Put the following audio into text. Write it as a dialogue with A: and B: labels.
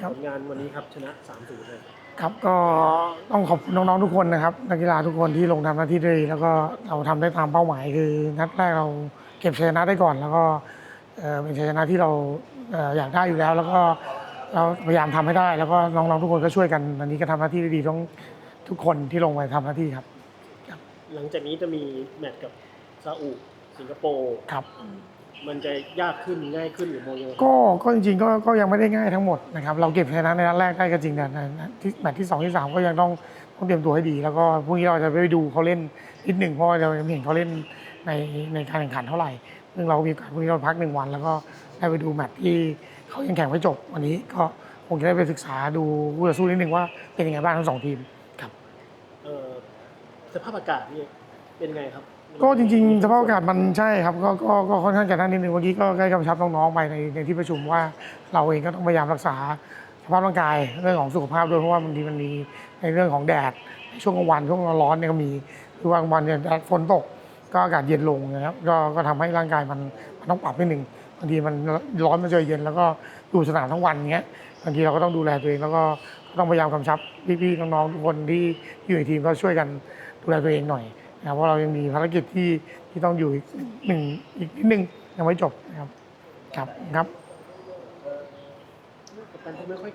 A: ครับ
B: ผลงานวันนี้ครับชนะ3-0เลย
A: ครับก็ต้องขอบคุณน้องๆทุกคนนะครับนักกีฬาทุกคนที่ลงทำหน้าที่ได้ดีแล้วก็เราทำได้ตามเป้าหมายคือนัดแรกเราเก็บชัยชนะได้ก่อน แล้วก็เอ่อเป็นชัยชนะที่เราเอ่ออยากได้อยู่แล้ว แล้วก็เราพยายามทำให้ได้ แล้วก็น้องๆทุกคนก็ช่วยกันวันนี้ก็ทำหน้าที่ได้ดีต้องทุกคนที่ลงไปทำหน้าที่ครับ
B: หลังจากนี้จะมีแมตช์กับซาอุสิงคโปร์
A: ครับ
B: มันจะยากขึ้นง่ายขึ้นหรือมองยังไง
A: ก็ก็จริงๆก็ก็ยังไม่ได้ง่ายทั้งหมดนะครับเราเก็บชยชนะในนัดแรกได้ก็จริงแต่ในที่แมตช์ที่สองที่สามก็ยังต้องต้องเตรียมตัวให้ดี แล้วก็พรุ่งนี้เราจะไปดูเขาเล่นนิดหนึ่งเพราะว่าเรายังไม่เห็นเขาเล่นในในการแข่งขันเท่าไหร่ซึ่งเรามีโอกาสพรุ่งนี้เราพักหนึ่งวัน แล้วก็ได้ไปดูแมตช์ที่เขายังแข่งไม่จบวันนี้ก็คงจะได้ไปศึกษาดูคู่ต่อสู้นิดหนึ่งว่าเป็นยังไงบ้างทั้งสองทีมครับ
B: เอ่อสภาพอากาศนี่เป็นไงครับ
A: ก็จริงๆสภาพอากาศมันใช่ครับก็ก็ก็ค่อนข้างจะนั่นนิดนึงเมื่อกี้ก็ได้กำชับน้องๆไปในในที่ประชุมว่าเราเองก็ต้องพยายามรักษาสภาพร่างกายเรื่องของสุขภาพด้วยเพราะว่าบางทีมันมีในเรื่องของแดดในช่วงกลางวันช่วงร้อนเนี่ยก็มีคือว่ากลางวันเนี่ยฝนตกก็อากาศเย็นลงนะครับก็ก็ทำให้ร่างกายมันมันต้องปรับนิดนึงบางทีมันร้อนมาเจอเย็นแล้วก็อยู่สนามทั้งวันเงี้ยบางทีเราก็ต้องดูแลตัวเองแล้วก็ก็ต้องพยายามกำชับพี่ๆน้องๆทุกคนที่อยู่ในทีมก็ช่วยกันดูแลตัวเองหน่อย นะครับเพราะเรายังมีภารกิจที่ที่ต้องอยู่อีกหนึ่งอีกนิดนึงยังไม่จบนะครับครับครับ
B: กัปตันที่ไม่ค่อย